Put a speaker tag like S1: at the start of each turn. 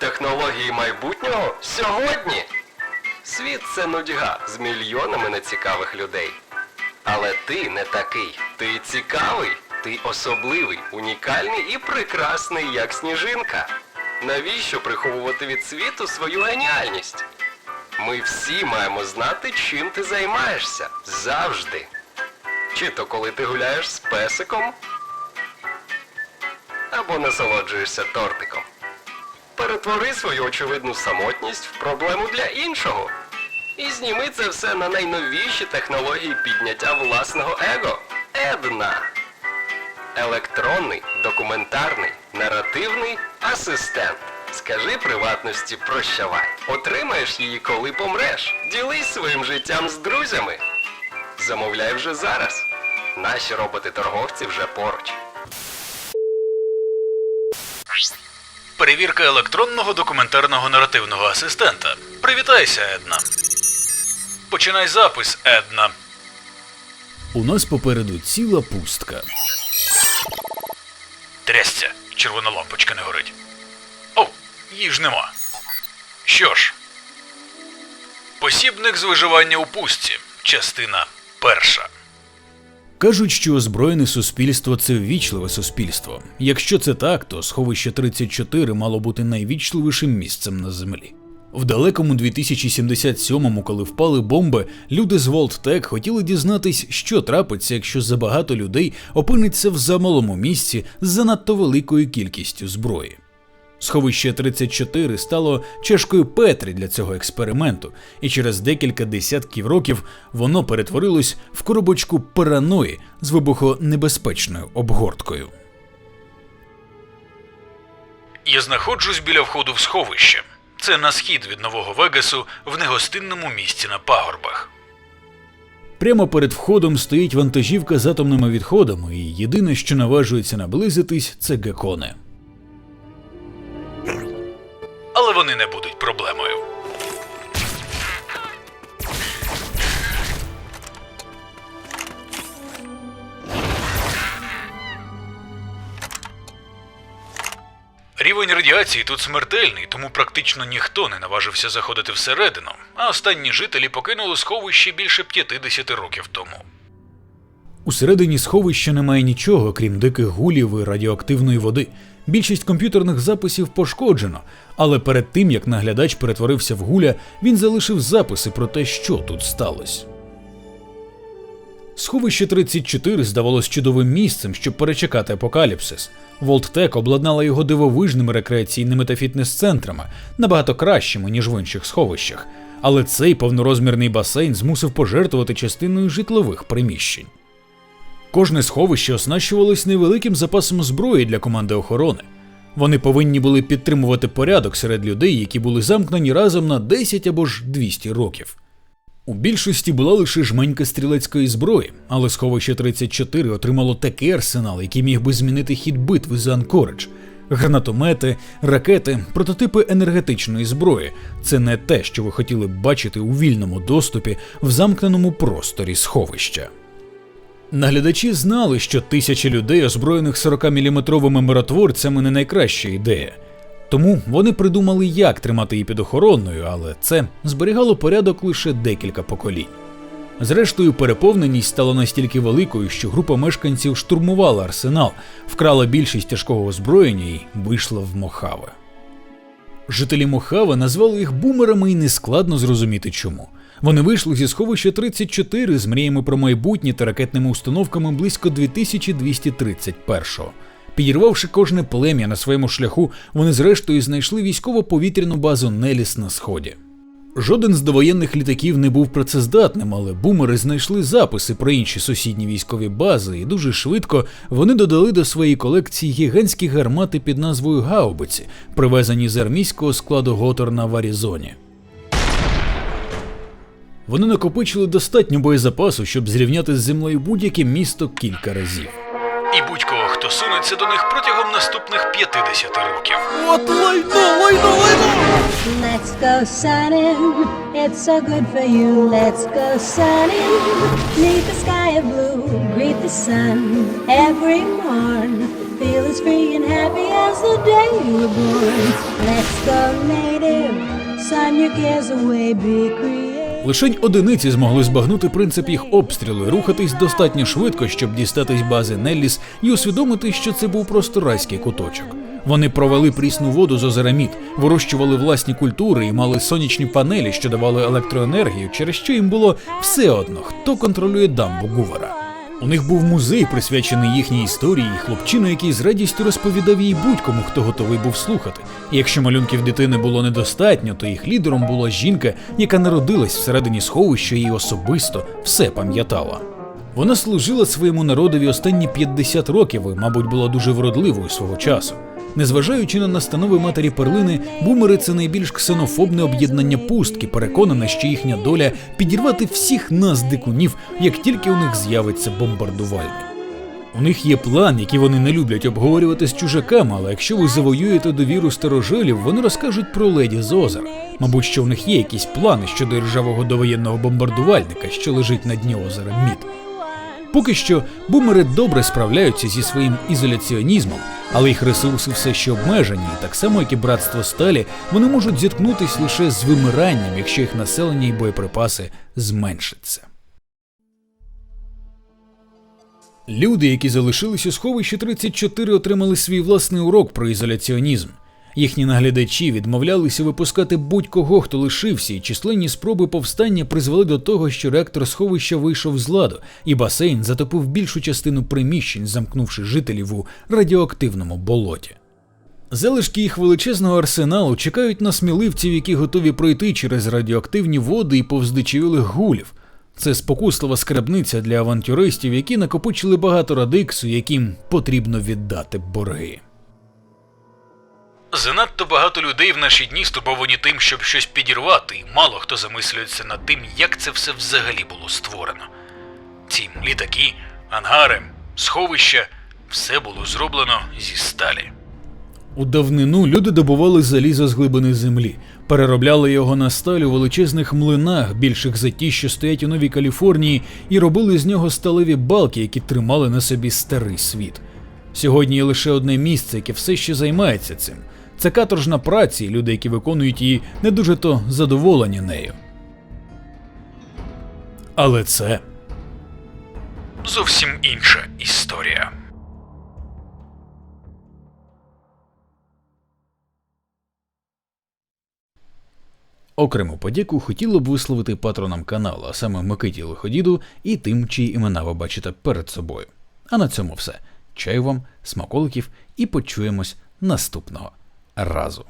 S1: технології майбутнього сьогодні. Світ це нудьга з мільйонами нецікавих людей. Але ти не такий. Ти цікавий, ти особливий, унікальний і прекрасний, як сніжинка. Навіщо приховувати від світу свою геніальність? Ми всі маємо знати, чим ти займаєшся завжди. Чи то коли ти гуляєш з песиком, або насолоджуєшся тортиком. Перетвори свою очевидну самотність в проблему для іншого. І зніми це все на найновіші технології підняття власного его. Една. Електронний, документарний, наративний асистент. Скажи приватності прощавай. Отримаєш її, коли помреш. Ділись своїм життям з друзями. Замовляй вже зараз. Наші роботи-торговці вже поруч.
S2: Перевірка електронного документарного наративного асистента. Привітайся, Една. Починай запис, Една.
S3: У нас попереду ціла пустка.
S2: Трясця, червона лампочка не горить. О, її ж нема. Що ж. Посібник з виживання у пустці. Частина перша.
S3: Кажуть, що озброєне суспільство це ввічливе суспільство. Якщо це так, то сховище 34 мало бути найвічливішим місцем на землі. В далекому 2077-му, коли впали бомби, люди з Волттек хотіли дізнатись, що трапиться, якщо забагато людей опиниться в замалому місці з занадто великою кількістю зброї. Сховище 34 стало чашкою Петрі для цього експерименту, і через декілька десятків років воно перетворилось в коробочку параної з вибухонебезпечною обгорткою.
S2: Я знаходжусь біля входу в сховище. Це на схід від Нового Вегасу в негостинному місці на пагорбах.
S3: Прямо перед входом стоїть вантажівка з атомними відходами, і єдине, що наважується наблизитись, це гекони.
S2: Рівень радіації тут смертельний, тому практично ніхто не наважився заходити всередину, а останні жителі покинули сховище більше 50 років тому.
S3: Усередині сховища немає нічого, крім диких гулів і радіоактивної води. Більшість комп'ютерних записів пошкоджено, але перед тим як наглядач перетворився в гуля, він залишив записи про те, що тут сталося. Сховище 34 здавалось чудовим місцем, щоб перечекати апокаліпсис. Волттек обладнала його дивовижними рекреаційними та фітнес-центрами, набагато кращими, ніж в інших сховищах. Але цей повнорозмірний басейн змусив пожертвувати частиною житлових приміщень. Кожне сховище оснащувалось невеликим запасом зброї для команди охорони. Вони повинні були підтримувати порядок серед людей, які були замкнені разом на 10 або ж 200 років. У більшості була лише жменька стрілецької зброї, але сховище 34 отримало такий арсенал, який міг би змінити хід битви за Анкоридж. Гранатомети, ракети, прототипи енергетичної зброї це не те, що ви хотіли б бачити у вільному доступі в замкненому просторі сховища. Наглядачі знали, що тисячі людей, озброєних 40-мм миротворцями, не найкраща ідея. Тому вони придумали, як тримати її під охороною, але це зберігало порядок лише декілька поколінь. Зрештою, переповненість стала настільки великою, що група мешканців штурмувала арсенал, вкрала більшість тяжкого озброєння і вийшла в Мохаве. Жителі Мохаве назвали їх бумерами і нескладно зрозуміти чому. Вони вийшли зі сховища 34 з мріями про майбутнє та ракетними установками близько 2231-го. Підірвавши кожне плем'я на своєму шляху, вони зрештою знайшли військово-повітряну базу Неліс на сході. Жоден з довоєнних літаків не був працездатним, але бумери знайшли записи про інші сусідні військові бази, і дуже швидко вони додали до своєї колекції гігантські гармати під назвою Гаубиці, привезені з армійського складу Готорна в Аризоні. Вони накопичили достатньо боєзапасу, щоб зрівняти з землею будь-яке місто кілька разів.
S2: І будь-кого, досунуться до них протягом наступних 50 років.
S3: От лайно, лайно, лайно!
S4: Let's go sunning, it's so good for you. Let's go sunning, neath the sky of blue, greet the sun every morn. Feel as free and happy as the day you were born. Let's go native, sun your cares away, be creative.
S3: Лишень одиниці змогли збагнути принцип їх обстрілу і рухатись достатньо швидко, щоб дістатись бази Нелліс і усвідомити, що це був просто райський куточок. Вони провели прісну воду з озера Мід, вирощували власні культури і мали сонячні панелі, що давали електроенергію, через що їм було все одно, хто контролює дамбу Гувера. У них був музей, присвячений їхній історії, і хлопчина, який з радістю розповідав їй будь-кому, хто готовий був слухати. І якщо малюнків дитини було недостатньо, то їх лідером була жінка, яка народилась всередині сховища і особисто все пам'ятала. Вона служила своєму народові останні 50 років і, мабуть, була дуже вродливою свого часу. Незважаючи на настанови матері перлини, бумери це найбільш ксенофобне об'єднання пустки, переконане, що їхня доля підірвати всіх нас дикунів, як тільки у них з'явиться бомбардувальник. У них є план, який вони не люблять обговорювати з чужаками, але якщо ви завоюєте довіру старожилів, вони розкажуть про леді з озера. Мабуть, що в них є якісь плани щодо ржавого довоєнного бомбардувальника, що лежить на дні озера Мід. Поки що бумери добре справляються зі своїм ізоляціонізмом, але їх ресурси все ще обмежені, і так само як і братство сталі, вони можуть зіткнутись лише з вимиранням, якщо їх населення і боєприпаси зменшаться. Люди, які залишились у сховищі 34, отримали свій власний урок про ізоляціонізм. Їхні наглядачі відмовлялися випускати будь-кого, хто лишився, і численні спроби повстання призвели до того, що реактор сховища вийшов з ладу, і басейн затопив більшу частину приміщень, замкнувши жителів у радіоактивному болоті. Залишки їх величезного арсеналу чекають на сміливців, які готові пройти через радіоактивні води і повздичавілих гулів. Це спокуслива скарбниця для авантюристів, які накопичили багато радиксу, яким потрібно віддати борги.
S2: Занадто багато людей в наші дні стурбовані тим, щоб щось підірвати, і мало хто замислюється над тим, як це все взагалі було створено. Ці літаки, ангари, сховища все було зроблено зі сталі.
S3: У давнину люди добували залізо з глибини землі, переробляли його на сталь у величезних млинах, більших за ті, що стоять у Новій Каліфорнії, і робили з нього сталеві балки, які тримали на собі старий світ. Сьогодні є лише одне місце, яке все ще займається цим. Це каторжна праця, і люди, які виконують її, не дуже то задоволені нею. Але це
S2: Зовсім інша історія.
S3: Окрему подяку хотіло б висловити патронам каналу, а саме Микиті Лиходіду і тим, чиї імена ви бачите перед собою. А на цьому все. Чаю вам, смаколиків і почуємось наступного arraso.